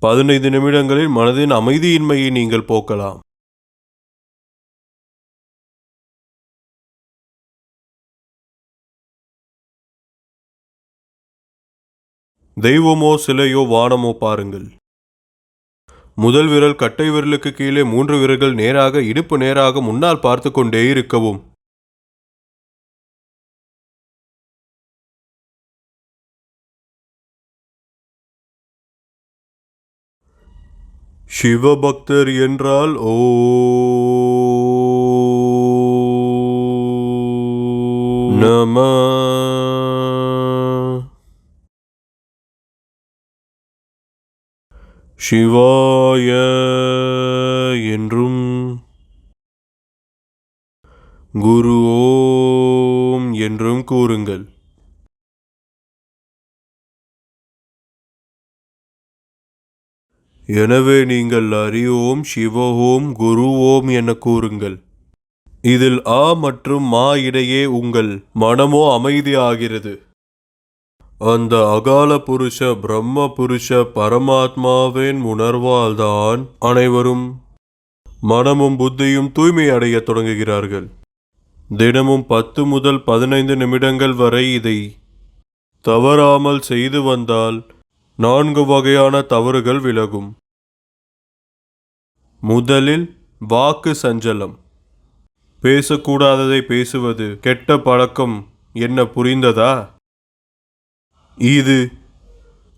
பதினைந்து நிமிடங்களில் மனதின் அமைதியின்மையை நீங்கள் போக்கலாம். தெய்வமோ சிலையோ வானமோ பாருங்கள். முதல் விரல் கட்டை விரலுக்கு கீழே மூன்று விரல்கள் நேராக இடுப்பு நேராக முன்னால் பார்த்து கொண்டே இருக்கவும். சிவபக்தர் என்றால் ஓ சிவாய என்றும். குரு ஓம் என்றும் கூறுங்கள். எனவே நீங்கள் அறிவோம் சிவஹோம் குரு ஓம் என கூறுங்கள். இதில் ஆ மற்றும் மா இடையே உங்கள் மனமோ அமைதியாகிறது. அந்த அகால புருஷ பிரம்ம புருஷ பரமாத்மாவின் உணர்வால்தான் அனைவரும் மனமும் புத்தியும் தூய்மை அடைய தொடங்குகிறார்கள். தினமும் பத்து முதல் பதினைந்து நிமிடங்கள் வரை இதை தவறாமல் செய்து வந்தால் நான்கு வகையான தவறுகள் விலகும். முதலில் வாக்கு சஞ்சலம். பேசக்கூடாததை பேசுவது கெட்ட பழக்கம் என்ன புரிந்ததா? இது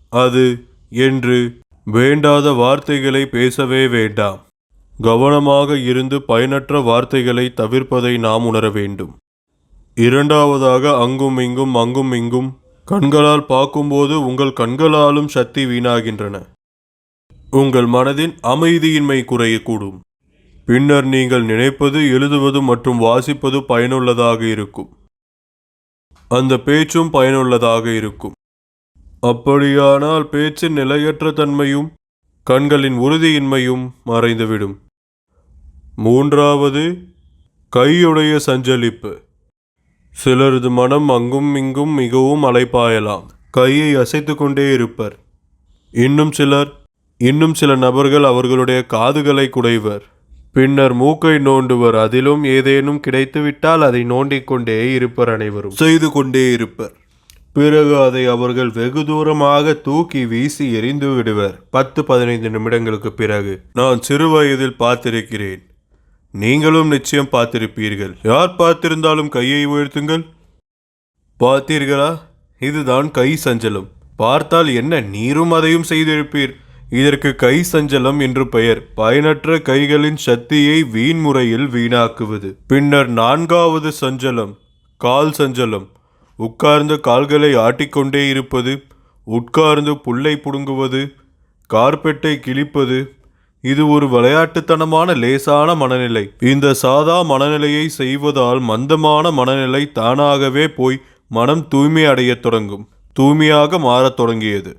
அது என்று வேண்டாத வார்த்தைகளை பேசவே வேண்டாம். கவனமாக இருந்து பயனற்ற வார்த்தைகளை தவிர்ப்பதை நாம் உணர வேண்டும். இரண்டாவதாக அங்கும் இங்கும் அங்கும் இங்கும் கண்களால் பார்க்கும்போது உங்கள் கண்களாலும் சக்தி வீணாகின்றன. உங்கள் மனதின் அமைதியின்மை குறையக்கூடும். பின்னர் நீங்கள் நினைப்பது எழுதுவது மற்றும் வாசிப்பது பயனுள்ளதாக இருக்கும். அந்த பேச்சும் பயனுள்ளதாக இருக்கும். அப்படியானால் பேச்சின் நிலையற்ற தன்மையும் கண்களின் உறுதியின்மையும் மறைந்துவிடும். மூன்றாவது கையுடைய சஞ்சலிப்பு. சிலரது மனம் அங்கும் இங்கும் மிகவும் அலைப்பாயலாம். கையை அசைத்து கொண்டே இருப்பர். இன்னும் சிலர் இன்னும் சில நபர்கள் அவர்களுடைய காதுகளை குடைவர். பின்னர் மூக்கை நோண்டுவர். அதிலும் ஏதேனும் கிடைத்துவிட்டால் அதை நோண்டிக் கொண்டே இருப்பர் அனைவரும். செய்து கொண்டே இருப்பர். பிறகு அதை அவர்கள் வெகு தூரமாக தூக்கி வீசி எறிந்து விடுவர். பத்து பதினைந்து நிமிடங்களுக்கு பிறகு நான் சிறு வயதில் பார்த்திருக்கிறேன். நீங்களும் நிச்சயம் பார்த்திருப்பீர்கள். யார் பார்த்திருந்தாலும் கையை உயர்த்துங்கள். பார்த்தீர்களா? இதுதான் கை சஞ்சலம். பார்த்தால் என்ன நீரும் அதையும் செய்திருப்பீர். இதற்கு கை சஞ்சலம் என்று பெயர். பயனற்ற கைகளின் சக்தியை வீண் முறையில் வீணாக்குவது. பின்னர் நான்காவது சஞ்சலம் கால் சஞ்சலம். உட்கார்ந்து கால்களை ஆட்டிக்கொண்டே இருப்பது உட்கார்ந்து புல்லை புடுங்குவது கார்பெட்டை கிழிப்பது இது ஒரு விளையாட்டுத்தனமான லேசான மனநிலை. இந்த சாதா மனநிலையை செய்வதால் மந்தமான மனநிலை தானாகவே போய் மனம் தூய்மை அடையத் தொடங்கும் தூய்மையாக மாறத் தொடங்கியது.